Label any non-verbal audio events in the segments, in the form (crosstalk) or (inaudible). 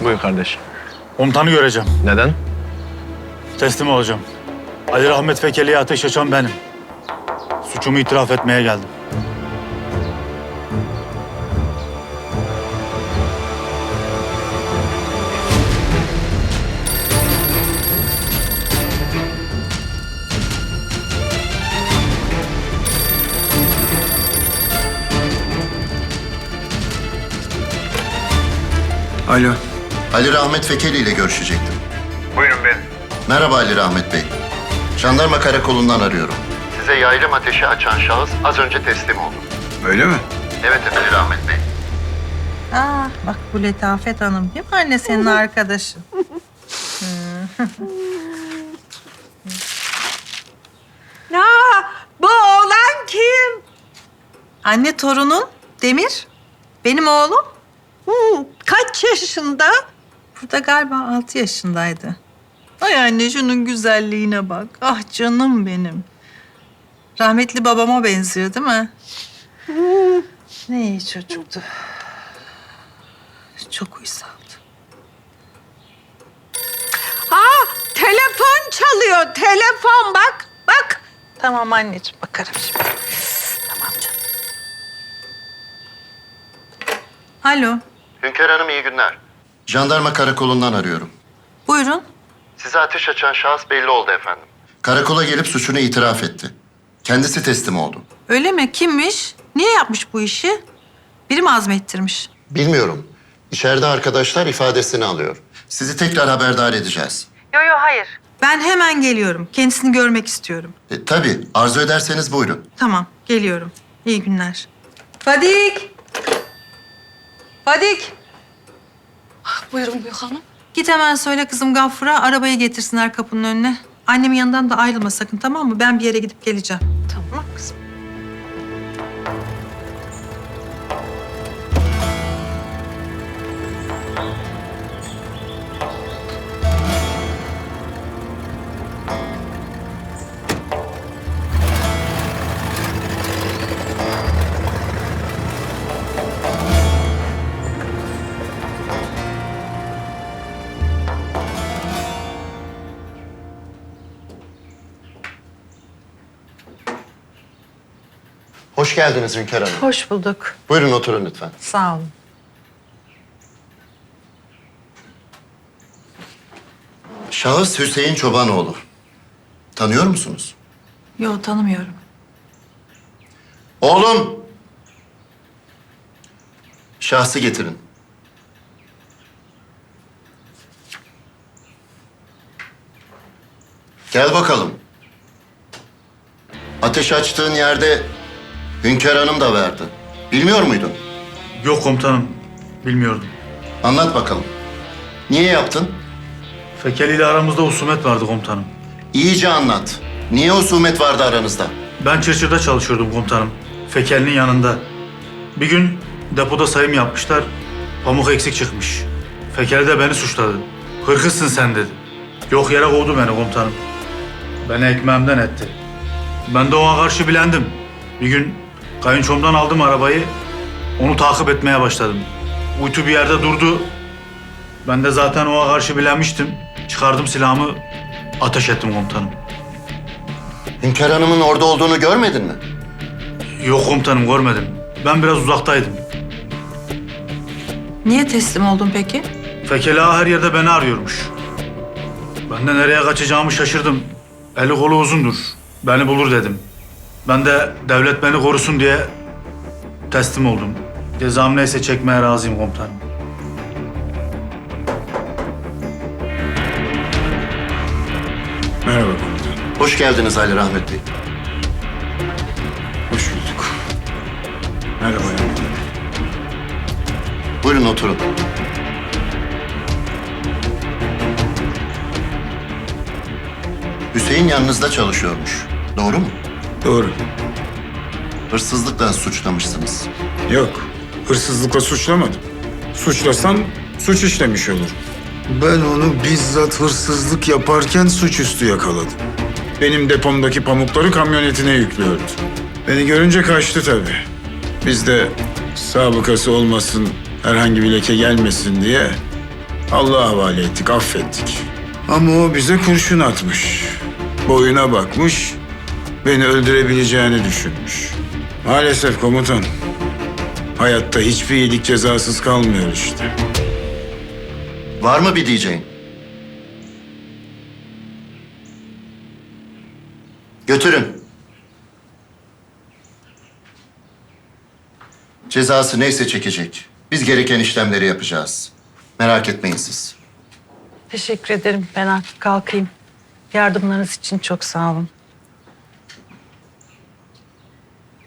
Buyur kardeş. Komutanı göreceğim. Neden? Teslim olacağım. Ali Rahmet Fekeli'ye ateş açan benim. Suçumu itiraf etmeye geldim. Alo. Ali Rahmet Fekeli ile görüşecektim. Buyurun ben. Merhaba Ali Rahmet Bey. Jandarma karakolundan arıyorum. Size yaylım ateşi açan şahıs az önce teslim oldu. Öyle mi? Evet Ali Rahmet Bey. Aa, bak bu Letafet Hanım değil mi anne senin (laughs) arkadaşın? (laughs) Aa, bu oğlan kim? Anne torunun Demir. Benim oğlum. Hmm, kaç yaşında? Burada galiba altı yaşındaydı. Ay anne şunun güzelliğine bak. Ah canım benim. Rahmetli babama benziyor değil mi? Ne iyi çocuktu. Çok uysaldı. Aa, telefon çalıyor. Telefon bak. Bak. Tamam anneciğim bakarım şimdi. Tamam canım. Alo. Hünkar Hanım iyi günler. Jandarma karakolundan arıyorum. Buyurun. Size ateş açan şahıs belli oldu efendim. Karakola gelip suçunu itiraf etti. Kendisi teslim oldu. Öyle mi? Kimmiş? Niye yapmış bu işi? Biri mi azmettirmiş? Bilmiyorum. İçeride arkadaşlar ifadesini alıyor. Sizi tekrar haberdar edeceğiz. Yo yo hayır. Ben hemen geliyorum. Kendisini görmek istiyorum. E, tabii arzu ederseniz buyurun. Tamam, geliyorum. İyi günler. Fadik! Fadik! Buyurun Büyük Hanım. Git hemen söyle kızım Gaffur'a arabayı getirsinler kapının önüne. Annemin yanından da ayrılma sakın tamam mı? Ben bir yere gidip geleceğim. Tamam kızım. Hoş geldiniz Hünkar Hanım. Hoş bulduk. Buyurun oturun lütfen. Sağ olun. Şahıs Hüseyin Çobanoğlu. Tanıyor musunuz? Yo tanımıyorum. Oğlum! Şahsı getirin. Gel bakalım. Ateş açtığın yerde Hünkar Hanım da verdi. Bilmiyor muydun? Yok komutanım. Bilmiyordum. Anlat bakalım. Niye yaptın? Fekeli ile aramızda husumet vardı komutanım. İyice anlat. Niye husumet vardı aranızda? Ben Çırçır'da çalışıyordum komutanım. Fekeli'nin yanında. Bir gün depoda sayım yapmışlar. Pamuk eksik çıkmış. Fekeli de beni suçladı. Hırkızsın sen dedi. Yok yere kovdu beni komutanım. Beni ekmeğimden etti. Ben de ona karşı bilendim. Bir gün kayınçomdan aldım arabayı. Onu takip etmeye başladım. Uytu bir yerde durdu. Ben de zaten ona karşı bilenmiştim. Çıkardım silahımı, ateş ettim komutanım. Hünkar Hanım'ın orada olduğunu görmedin mi? Yok komutanım görmedim. Ben biraz uzaktaydım. Niye teslim oldun peki? Fekela her yerde beni arıyormuş. Ben de nereye kaçacağımı şaşırdım. Eli kolu uzundur. Beni bulur dedim. Ben de devlet beni korusun diye teslim oldum. Cezam neyse çekmeye razıyım komutanım. Merhaba komutanım. Hoş geldiniz Ali Rahmet Bey. Hoş bulduk. Merhaba yavrum. Buyurun oturun. Hüseyin yanınızda çalışıyormuş. Doğru mu? Doğru. Hırsızlıkla suçlamışsınız. Yok. Hırsızlıkla suçlamadım. Suçlasam suç işlemiş olurum. Ben onu bizzat hırsızlık yaparken suçüstü yakaladım. Benim depomdaki pamukları kamyonetine yüklüyordu. Beni görünce kaçtı tabii. Biz de sabıkası olmasın, herhangi bir leke gelmesin diye Allah'a havale ettik, affettik. Ama o bize kurşun atmış. Boyuna bakmış, beni öldürebileceğini düşünmüş. Maalesef komutan. Hayatta hiçbir iyilik cezasız kalmıyor işte. Var mı bir diyeceğin? Götürün. Cezası neyse çekecek. Biz gereken işlemleri yapacağız. Merak etmeyin siz. Teşekkür ederim. Ben artık kalkayım. Yardımlarınız için çok sağ olun.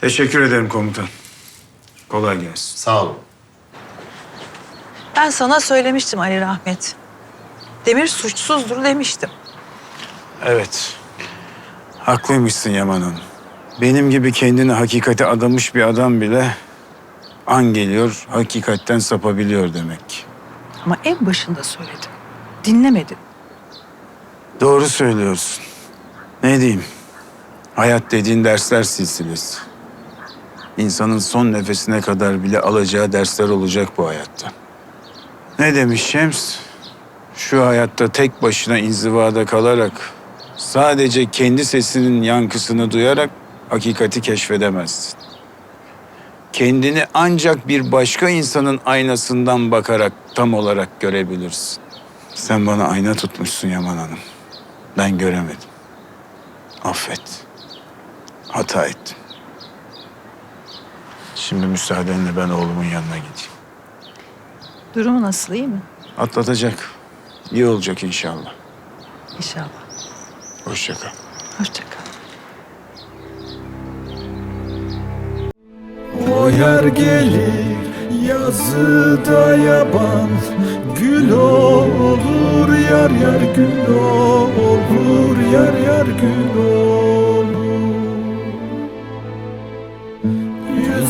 Teşekkür ederim komutan. Kolay gelsin. Sağ olun. Ben sana söylemiştim Ali Rahmet. Demir suçsuzdur demiştim. Evet. Haklıymışsın Yaman Hanım. Benim gibi kendini hakikate adamış bir adam bile an geliyor, hakikatten sapabiliyor demek. Ama en başında söyledim. Dinlemedin. Doğru söylüyorsun. Ne diyeyim? Hayat dediğin dersler silsilesi. İnsanın son nefesine kadar bile alacağı dersler olacak bu hayatta. Ne demiş Şems? Şu hayatta tek başına inzivada kalarak, sadece kendi sesinin yankısını duyarak hakikati keşfedemezsin. Kendini ancak bir başka insanın aynasından bakarak tam olarak görebilirsin. Sen bana ayna tutmuşsun Yaman Hanım. Ben göremedim. Affet. Hata ettim. Şimdi müsaadenle ben oğlumun yanına gideyim. Durumu nasıl iyi mi? Atlatacak. İyi olacak inşallah. İnşallah. Hoşça kal. Hoşça kal. O yer gelir yazıda yaban Gül olur yar yar gül olur Yar yar gül olur